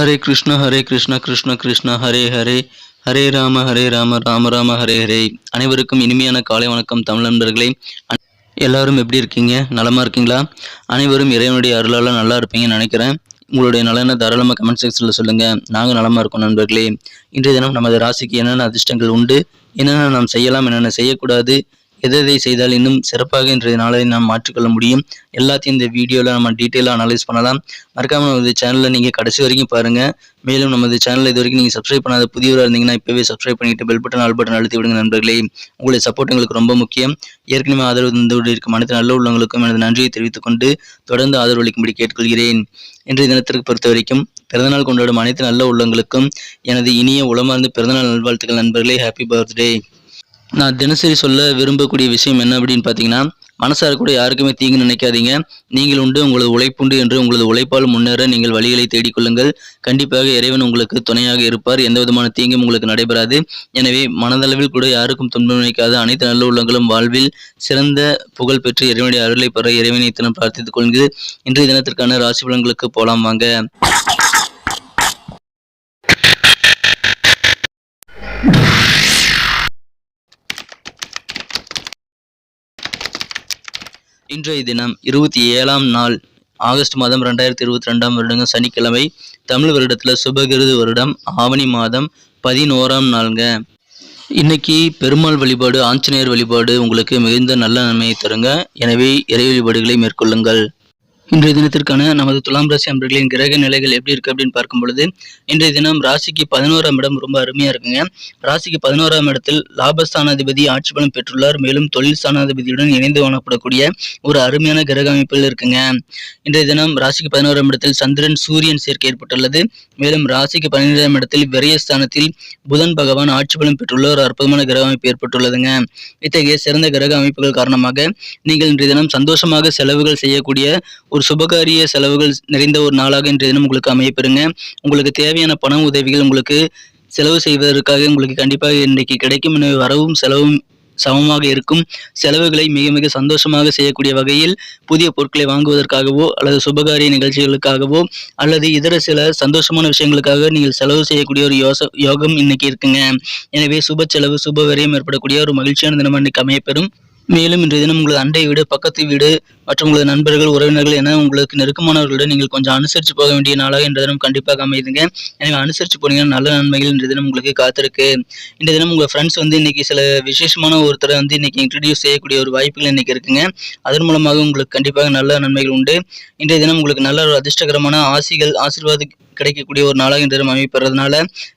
ஹரே கிருஷ்ண ஹரே கிருஷ்ண கிருஷ்ண கிருஷ்ண ஹரே ஹரே. ஹரே ராம ஹரே ராம ராம ராம ஹரே ஹரே. அனைவருக்கும் இனிமையான காலை வணக்கம் தமிழ் நண்பர்களே. எல்லாரும் எப்படி இருக்கீங்க? நலமா இருக்கீங்களா? அனைவரும் இறைவனுடைய அருளால் நல்லா இருப்பீங்கன்னு நினைக்கிறேன். உங்களுடைய நலனை தாராளமாக கமெண்ட் செக்ஷனில் சொல்லுங்கள் நாங்கள் நலமாக இருக்கோம் நண்பர்களே. இன்றைய தினம் நமது ராசிக்கு என்னென்ன அதிர்ஷ்டங்கள் உண்டு? என்னென்ன நாம் செய்யலாம் என்னென்ன செய்யக்கூடாது? எதை எதை செய்தால் இன்னும் சிறப்பாக இன்றைய நாளை நாம் மாற்றிக்கொள்ள முடியும்? எல்லாத்தையும் இந்த வீடியோவில் நம்ம டீட்டெயிலாக அனலைஸ் பண்ணலாம். மறக்காமல் நமது சேனலை நீங்கள் கடைசி வரைக்கும் பாருங்கள் மேலும் நமது சேனலை இது வரைக்கும் நீங்கள் சப்ஸ்கிரைப் பண்ணாத புதியவராக இருந்தீங்கன்னா இப்போவே சப்ஸ்கிரைப் பண்ணிட்டு பெல் பட்டன் ஆல் பட்டன் அழுத்தி விடுங்க நண்பர்களே. உங்களுடைய சப்போர்ட் எங்களுக்கு ரொம்ப முக்கியம். ஏற்கனவே ஆதரவு தந்து இருக்கும் அனைத்து நல்ல உள்ளவங்களுக்கும் எனது நன்றியை தெரிவித்துக் கொண்டு தொடர்ந்து ஆதரவு அளிக்கும்படி கேட்டுக்கொள்கிறேன். இன்றைய தினத்திற்கு பொறுத்த வரைக்கும் பிறந்தநாள் கொண்டாடும் அனைத்து நல்ல உள்ளங்களுக்கும் எனது இனிய உளமார்ந்த பிறந்தநாள் நல்வாழ்த்துக்கள் நண்பர்களே. ஹாப்பி பர்த்டே நான் தினசரி சொல்ல விரும்பக்கூடிய விஷயம் என்ன அப்படின்னு பார்த்தீங்கன்னா மனசார கூட யாருக்குமே தீங்கு நினைக்காதீங்க. நீங்கள் உண்டு உங்களது உழைப்புண்டு என்று உங்களது உழைப்பால் முன்னேற நீங்கள் வழிகளை தேடிக்கொள்ளுங்கள் கண்டிப்பாக இறைவன் உங்களுக்கு துணையாக இருப்பார். எந்த விதமான தீங்கும் உங்களுக்கு நடைபெறாது. எனவே மனதளவில் கூட யாருக்கும் துன்பம் நினைக்காத அனைத்து நல்ல உள்ளங்களும் வாழ்வில் சிறந்த புகழ் பெற்று இறைவனுடைய அருளை பெற இறைவனை தினம் பிரார்த்தித்துக் கொள்கிறது. இன்றைய தினத்திற்கான ராசி பலன்களுக்கு போலாம் வாங்க. இன்றைய தினம் இருபத்தி ஏழாம் நாள் ஆகஸ்ட் மாதம் ரெண்டாயிரத்தி இருபத்தி ரெண்டாம் வருடங்க சனிக்கிழமை தமிழ் வருடத்தில் சுபகிருது வருடம் ஆவணி மாதம் பதினோராம் நாளுங்க. இன்னைக்கு பெருமாள் வழிபாடு ஆஞ்சநேயர் வழிபாடு உங்களுக்கு மிகுந்த நல்ல நன்மையை தருங்க. எனவே இறை வழிபாடுகளை மேற்கொள்ளுங்கள். இன்றைய தினத்திற்கான நமது துலாம் ராசி அன்பர்களின் கிரக நிலைகள் எப்படி இருக்கு அப்படின்னு பார்க்கும் பொழுது இன்றைய தினம் ராசிக்கு பதினோராம் இடம் ரொம்ப அருமையா இருக்குங்க. ராசிக்கு பதினோராம் இடத்தில் லாபஸ்தானாதிபதி ஆட்சி பலம் பெற்றுள்ளார். மேலும் தொழில் ஸ்தானாதிபதியுடன் இணைந்து காணப்படக்கூடிய ஒரு அருமையான கிரக அமைப்பில் இருக்குங்க. இன்றைய தினம் ராசிக்கு பதினோராம் இடத்தில் சந்திரன் சூரியன் சேர்க்கை ஏற்பட்டுள்ளது. மேலும் ராசிக்கு பன்னிரெண்டாம் இடத்தில் விரயஸ்தானத்தில் புதன் பகவான் ஆட்சி பலம் பெற்றுள்ள ஒரு அற்புதமான கிரக அமைப்பு ஏற்பட்டுள்ளதுங்க. இத்தகைய சிறந்த கிரக அமைப்புகள் காரணமாக நீங்கள் இன்றைய தினம் சந்தோஷமாக செலவுகள் செய்யக்கூடிய ஒரு சுபகாரிய செலவுகள் நிறைந்த ஒரு நாளாக இன்றைய தினம் உங்களுக்கு அமையப்பெறுங்க. உங்களுக்கு தேவையான பண உதவிகள் உங்களுக்கு செலவு செய்வதற்காக உங்களுக்கு கண்டிப்பாக இன்றைக்கு கிடைக்கும். எனவே வரவும் செலவும் சமமாக இருக்கும். செலவுகளை மிக மிக சந்தோஷமாக செய்யக்கூடிய வகையில் புதிய பொருட்களை வாங்குவதற்காகவோ அல்லது சுபகாரிய நிகழ்ச்சிகளுக்காகவோ அல்லது இதர சில சந்தோஷமான விஷயங்களுக்காக நீங்கள் செலவு செய்யக்கூடிய ஒரு யோச யோகம் இன்னைக்கு இருக்குங்க. எனவே சுப செலவு சுப விரயம் ஏற்படக்கூடிய ஒரு மகிழ்ச்சியான தினம் இன்னைக்கு அமையப்பெறும். மேலும் இன்றைய தினம் உங்களது அண்டை வீடு பக்கத்து வீடு மற்றும் உங்களது நண்பர்கள் உறவினர்கள் என உங்களுக்கு நெருக்கமானவர்களுடன் நீங்கள் கொஞ்சம் அனுசரித்து போக வேண்டிய நாளாக இன்றைய தினம் கண்டிப்பாக அமைதுங்க எனவே அனுசரித்து போனீங்கன்னா நல்ல நன்மைகள் இன்றைய தினம் உங்களுக்கு காத்திருக்கு. இன்றைய தினம் உங்கள் ஃப்ரெண்ட்ஸ் வந்து இன்னைக்கு சில விசேஷமான ஒருத்தரை வந்து இன்னைக்கு இன்ட்ரடியூஸ் செய்யக்கூடிய ஒரு வாய்ப்புகள் இன்னைக்கு இருக்குங்க. அதன் மூலமாக உங்களுக்கு கண்டிப்பாக நல்ல நன்மைகள் உண்டு. இன்றைய தினம் உங்களுக்கு நல்ல ஒரு அதிர்ஷ்டகரமான ஆசிகள் ஆசீர்வாத கிடைக்கக்கூடிய ஒரு நாளாக இன்றைய தினம் அமைப்பறதுனால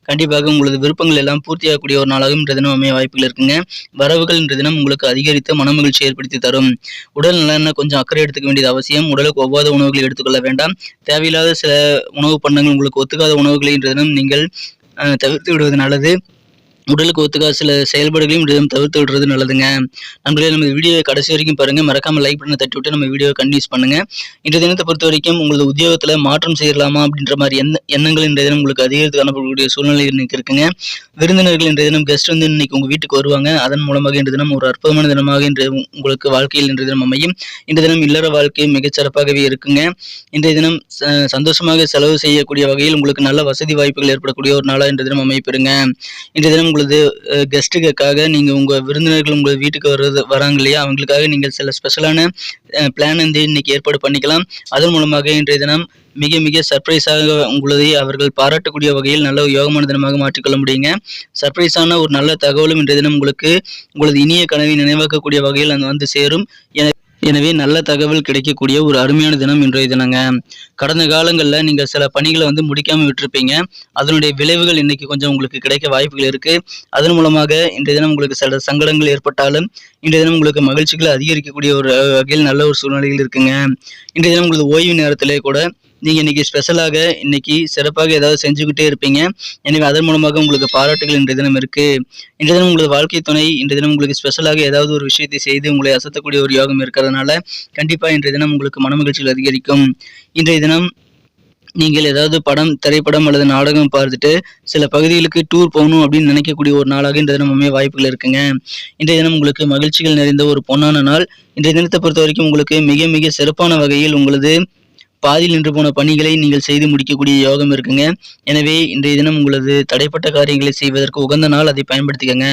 கண்டிப்பாக உங்களது விருப்பங்கள் எல்லாம் பூர்த்தியாகக்கூடிய ஒரு நாளாகவும் இன்றைய தினம் அமைய வாய்ப்புகள் இருக்குங்க. வரவுகள் இன்றைய தினம் உங்களுக்கு அதிகரித்த மனமகிழ்ச்சி ஏற்படுத்தி தரும். உடல் நலன கொஞ்சம் அக்கறை எடுத்துக்க வேண்டியது அவசியம். உடலுக்கு ஒவ்வாத உணவுகளை எடுத்துக்கொள்ள வேண்டாம். தேவையில்லாத சில உணவு பண்டங்கள் உங்களுக்கு ஒத்துக்காத உணவுகளை தினம் நீங்கள் அஹ், தவிர்த்து விடுவது நல்லது. உடலுக்கு ஒத்துக்கா சில செயல்பாடுகளையும் இன்றைய தவிர்த்து விடுறது நல்லதுங்க. நண்பர்களே நம்ம வீடியோவை கடைசி வரைக்கும் பாருங்கள் மறக்காமல் லைக் பண்ண தட்டி விட்டு நம்ம வீடியோவை கண்டினியூஸ் பண்ணுங்கள் இன்றைய தினத்தை பொறுத்த வரைக்கும் உங்களது உத்தியோகத்தில் மாற்றம் செய்யலாமா அப்படின்ற மாதிரி எந்த எண்ணங்கள் இன்றைய தினம் உங்களுக்கு அதிகரித்து காணப்படக்கூடிய சூழ்நிலை இன்னைக்கு இருக்குங்க. விருந்தினர்கள் இன்றைய தினம் கெஸ்ட் வந்து இன்னைக்கு உங்கள் வீட்டுக்கு வருவாங்க. அதன் மூலமாக இன்றைய தினம் ஒரு அற்புதமான தினமாக இன்று உங்களுக்கு வாழ்க்கையில் இன்றைய தினம் அமையும். இன்றைய தினம் இல்லற வாழ்க்கை மிகச்சிறப்பாகவே இருக்குங்க. இன்றைய தினம் ச- சந்தோஷமாக செலவு செய்யக்கூடிய வகையில் உங்களுக்கு நல்ல வசதி வாய்ப்புகள் ஏற்படக்கூடிய ஒரு நாளாக இன்றைய தினம் அமைப்பெறுங்க இன்றைய தினம் உங்களது கெஸ்ட்டுக்காக நீங்க உங்கள் விருந்தினர்கள் உங்கள் வீட்டுக்கு வர்றது வராங்க இல்லையா? அவங்களுக்காக நீங்கள் சில ஸ்பெஷலான பிளான் வந்து இன்னைக்கு ஏற்பாடு பண்ணிக்கலாம். அதன் மூலமாக இன்றைய தினம் மிக மிக சர்ப்ரைஸாக உங்களதை அவர்கள் பாராட்டக்கூடிய வகையில் நல்ல ஒரு யோகமான தினமாக மாற்றிக்கொள்ள முடியுங்க. சர்ப்ரைஸான ஒரு நல்ல தகவலும் இன்றைய தினம் உங்களுக்கு உங்களது இனிய கனவை நினைவாக்கக்கூடிய வகையில் அது வந்து சேரும். என எனவே நல்ல தகவல் கிடைக்கக்கூடிய ஒரு அருமையான தினம் இன்றைய தினங்க. கடந்த காலங்களில் நீங்கள் சில பணிகளை வந்து முடிக்காமல் விட்டுருப்பீங்க. அதனுடைய விளைவுகள் இன்னைக்கு கொஞ்சம் உங்களுக்கு கிடைக்க வாய்ப்புகள் இருக்கு. அதன் மூலமாக இன்றைய தினம் உங்களுக்கு சில சங்கடங்கள் ஏற்பட்டாலும் இன்றைய தினம் உங்களுக்கு மகிழ்ச்சிகளை அதிகரிக்கக்கூடிய ஒரு வகையில் நல்ல ஒரு சூழ்நிலையில் இருக்குங்க. இன்றைய தினம் உங்களுக்கு ஓய்வு நேரத்திலே கூட நீங்கள் இன்றைக்கி ஸ்பெஷலாக இன்றைக்கி சிறப்பாக ஏதாவது செஞ்சுக்கிட்டே இருப்பீங்க. எனவே அதன் மூலமாக உங்களுக்கு பாராட்டுகள் இன்றைய தினம் இருக்குது இன்றைய தினம் உங்களது வாழ்க்கை துணை இன்றைய தினம் உங்களுக்கு ஸ்பெஷலாக ஏதாவது ஒரு விஷயத்தை செய்து உங்களை அசத்தக்கூடிய ஒரு யோகம் இருக்கிறதுனால கண்டிப்பாக இன்றைய தினம் உங்களுக்கு மனமகிழ்ச்சிகள் அதிகரிக்கும். இன்றைய தினம் நீங்கள் ஏதாவது படம் திரைப்படம் அல்லது நாடகம் பார்த்துட்டு சில பகுதிகளுக்கு டூர் போகணும் அப்படின்னு நினைக்கக்கூடிய ஒரு நாளாக இன்றைய தினம் அமைய வாய்ப்புகள் இருக்குங்க. இன்றைய தினம் உங்களுக்கு மகிழ்ச்சிகள் நிறைந்த ஒரு பொன்னான நாள். இன்றைய தினத்தை பொறுத்த வரைக்கும் உங்களுக்கு மிக மிக சிறப்பான வகையில் உங்களது பாதியில் நின்று போன பணிகளை நீங்கள் செய்து முடிக்கக்கூடிய யோகம் இருக்குங்க. எனவே இன்றைய தினம் உங்களது தடைப்பட்ட காரியங்களை செய்வதற்கு உகந்த நாள் அதை பயன்படுத்திக்கங்க.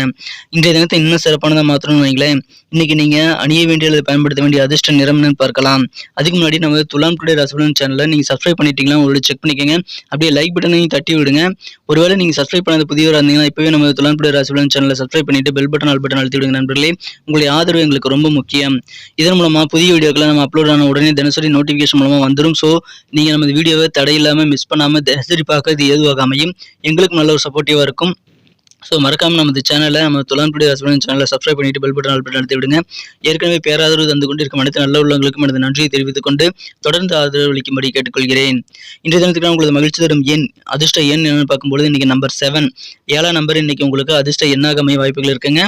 இன்றைய தினத்தை இன்னும் சிறப்பானதாக மாற்றணும்னு வைங்களேன். இன்னைக்கு நீங்கள் அணிய வேண்டிய அல்லது பயன்படுத்த வேண்டிய அதிர்ஷ்ட நிறம்னு பார்க்கலாம். அதுக்கு முன்னாடி நம்ம துலாம் டுடே ரசபலன் சேனலில் நீங்கள் சப்ஸ்கிரைப் பண்ணிட்டீங்களா உங்களோட செக் பண்ணிக்கோங்க. அப்படியே லைக் பட்டனையும் தட்டி விடுங்க. ஒருவேளை நீங்கள் சப்ஸ்கிரைப் பண்ணாத புதியவராக இருந்தீங்கன்னா இப்போவே நம்ம துலாம் டுடே ரசபலன் சேனலை சப்ஸ்கிரைப் பண்ணிட்டு பெல் பட்டன் ஆல் பட்டன் அழுத்தி விடுங்க நண்பர்களே. உங்களுடைய ஆதரவு எங்களுக்கு ரொம்ப முக்கியம். இதன் மூலமாக புதிய வீடியோக்களை நம்ம அப்லோட் ஆன உடனே தினசரி நோட்டிஃபிகேஷன் மூலமாக வந்துடும் ஸோ நீங்கள் நம்ம வீடியோவை தடையில்லாமல் மிஸ் பண்ணாம தினசரி பார்க்கறது ஏதுவாக அமையும்? எங்களுக்கும் நல்ல ஒரு சப்போர்ட்டிவாக இருக்கும். ஸோ மறக்காமல் நம்ம சேனலை நம்ம துலான்புடி ஹஸ்பண்ட் சேனலை சப்ஸ்கிரைப் பண்ணிட்டு பெல் பட்டன் ஆல் பட்டன் அழுத்தி விடுங்க. ஏற்கனவே பேராதரவு தந்து கொண்டு இருக்கும் அனைத்து நல்ல உள்ளவங்களுக்கும் எனது நன்றியை தெரிவித்துக் கொண்டு தொடர்ந்து ஆதரவு அளிக்கும்படி கேட்டுக்கொள்கிறேன். இன்றைய தினத்துக்கு உங்களது மகிழ்ச்சி தரும் எண் அதிர்ஷ்ட எண் என்னன்னு பார்க்கும்பொழுது இன்னைக்கு நம்பர் செவன் ஏழாம் நம்பர் இன்னைக்கு உங்களுக்கு அதிர்ஷ்ட எண்ணாக அமைய வாய்ப்புகள் இருக்குங்க.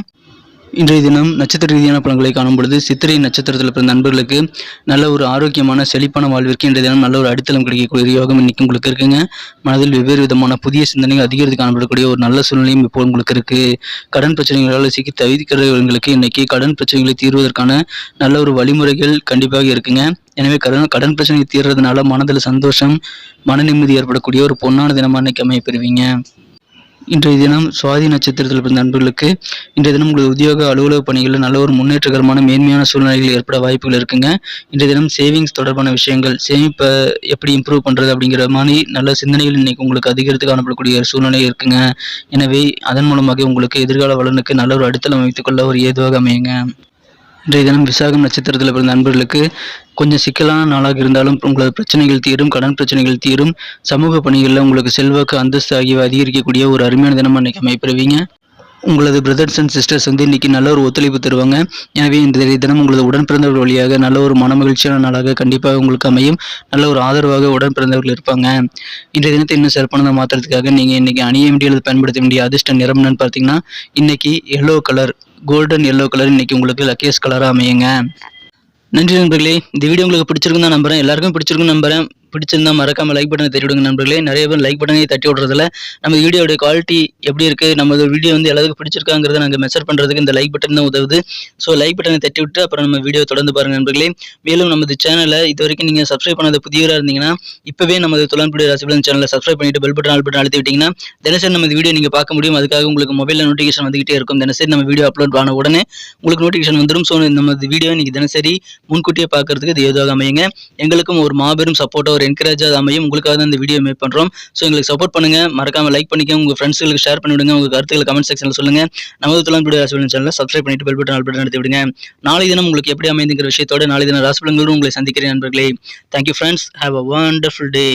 இன்றைய தினம் நட்சத்திர ரீதியான பலன்களை காணும் பொழுது சித்திரை நட்சத்திரத்தில் பிறந்த நண்பர்களுக்கு நல்ல ஒரு ஆரோக்கியமான செழிப்பான வாழ்விற்கு இன்றைய தினம் நல்ல ஒரு அடித்தளம் கிடைக்கக்கூடிய யோகம் இன்னைக்கு உங்களுக்கு இருக்குங்க. மனதில் வெவ்வேறு விதமான புதிய சிந்தனைகள் அதிகரித்து காணப்படக்கூடிய ஒரு நல்ல சூழ்நிலையும் இப்போ உங்களுக்கு இருக்கு. கடன் பிரச்சனைகளால் சிக்கி தவிக்கிறவங்களுக்கு இன்னைக்கு கடன் பிரச்சனைகளை தீர்வதற்கான நல்ல ஒரு வழிமுறைகள் கண்டிப்பாக இருக்குங்க. எனவே கடன் கடன் பிரச்சனை தீர்றதுனால மனதில் சந்தோஷம் மன நிம்மதி ஏற்படக்கூடிய ஒரு பொன்னான தினமாக இன்னைக்கு அமைய பெறுவீங்க. இன்றைய தினம் சுவாதி நட்சத்திரத்தில் பிறந்த நண்பர்களுக்கு இன்றைய தினம் உங்களது உத்தியோக அலுவலக பணிகளில் நல்ல ஒரு முன்னேற்றகரமான மேன்மையான சூழ்நிலைகள் ஏற்பட வாய்ப்புகள் இருக்குங்க. இன்றைய தினம் சேவிங்ஸ் தொடர்பான விஷயங்கள் சேமிப்பை எப்படி இம்ப்ரூவ் பண்ணுறது அப்படிங்கிற மாதிரி நல்ல சிந்தனைகள் இன்னைக்கு உங்களுக்கு அதிகரித்து காணப்படக்கூடிய ஒரு சூழ்நிலை இருக்குங்க. எனவே அதன் மூலமாக உங்களுக்கு எதிர்கால வளனுக்கு நல்ல ஒரு அடித்தளம் அமைத்துக்கொள்ள ஒரு ஏதுவாக அமையுங்க. இன்றைய தினம் விசாகம் நட்சத்திரத்தில் பிறந்த நண்பர்களுக்கு கொஞ்சம் சிக்கலான நாளாக இருந்தாலும் உங்களது பிரச்சனைகள் தீரும் கடன் பிரச்சனைகள் தீரும் சமூக பணிகளில் உங்களுக்கு செல்வாக்கு அந்தஸ்து ஆகியவை அதிகரிக்கக்கூடிய ஒரு அருமையான தினம் அன்னைக்கு அமைப்பெறுவீங்க உங்களது பிரதர்ஸ் அண்ட் சிஸ்டர்ஸ் வந்து இன்னைக்கு நல்ல ஒரு ஒத்துழைப்பு தருவாங்க. எனவே இந்த தினம் உங்களது உடன் பிறந்தவர்கள் வழியாக நல்ல ஒரு மன மகிழ்ச்சியான நாளாக கண்டிப்பாக உங்களுக்கு அமையும். நல்ல ஒரு ஆதரவாக உடன் பிறந்தவர்கள் இருப்பாங்க. இன்றைய தினத்தை இன்னும் சிறப்பானதாக மாற்றுறதுக்காக நீங்கள் இன்றைக்கி அணிய வேண்டிய அல்லது பயன்படுத்த வேண்டிய அதிர்ஷ்ட நிறம்னு பார்த்தீங்கன்னா இன்னைக்கு yellow colour golden yellow colour இன்னைக்கு உங்களுக்கு லக்கியஸ் கலராக அமையுங்க. நன்றி நண்பர்களே. இந்த வீடியோ உங்களுக்கு பிடிச்சிருக்குன்னு தான் நம்புறேன். எல்லாருக்கும் பிடிச்சிருக்குன்னு நம்புறேன். பிடிச்சிருந்தா மறக்காம லைக் பட்டனை தட்டி விடுங்க நண்பர்களே. நிறைய பேர் லைக் பட்டனை தட்டி விடுறதுல நம்ம வீடியோட குவாலிட்டி எப்படி இருக்கு நம்ம வீடியோ வந்து எல்லாத்துக்கும் பிடிச்சிருக்காங்கிறத நாங்கள் மெஷர் பண்றதுக்கு இந்த லைக் பட்டன் தான் உதவுது. ஸோ லைக் பட்டனை தட்டி விட்டு அப்புறம் நம்ம வீடியோ தொடர்ந்து பாருங்க நண்பர்களே. மேலும் நமது சேனலை இது வரைக்கும் நீங்கள் சப்ஸ்கிரைப் பண்ணாத புதியவராக இருந்தீங்கன்னா இப்பவே நமது துளான்புடி ராசிபலன் சேனலை சப்ஸ்கிரைப் பண்ணிட்டு பெல் பட்டன் ஆல் பட்டன் அழுத்தி விட்டீங்கன்னா தினசரி நம்ம வீடியோ நீங்கள் பார்க்க முடியும். அதுக்காக உங்களுக்கு மொபைலில் நோட்டிஃபிகேஷன் வந்துகிட்டே இருக்கும். தினசரி நம்ம வீடியோ அப்லோட் ஆன உடனே உங்களுக்கு நோட்டிஃபிகேஷன் வந்துடும் ஸோ நம்ம வீடியோ நீங்கள் தினசரி முன்கூட்டியே பார்க்கறதுக்கு இது ஏதுவாக அமையுங்க. எங்களுக்கும் ஒரு மாபெரும் சப்போர்ட்டாக ஒரு என்கரேஜாக அமையும். உங்களுக்காக தான் இந்த வீடியோ மேக் பண்ணுறோம் ஸோ எங்களுக்கு சப்போர்ட் பண்ணுங்க. மறக்காம லைக் பண்ணிக்கோங்க. உங்க ஃப்ரெண்ட்ஸ்களுக்கு ஷேர் பண்ணிவிடுங்க. உங்கள் கருத்துக்களை கமெண்ட் செக்ஷனில் சொல்லுங்க. நமது துலாம் வீடியோ ராசிபலன் சேனலில் சப்ஸ்கிரைப் பண்ணிட்டு பெல் பட்டன் ஆல் நடத்தி விடுங்க. நாளை தினம் உங்களுக்கு எப்படி அமைந்துங்கிற விஷயத்தோட நாளை தினம் ராசிபலங்களோடு உங்களை சந்திக்கிறேன் நண்பர்களே. Thank you friends have a wonderful day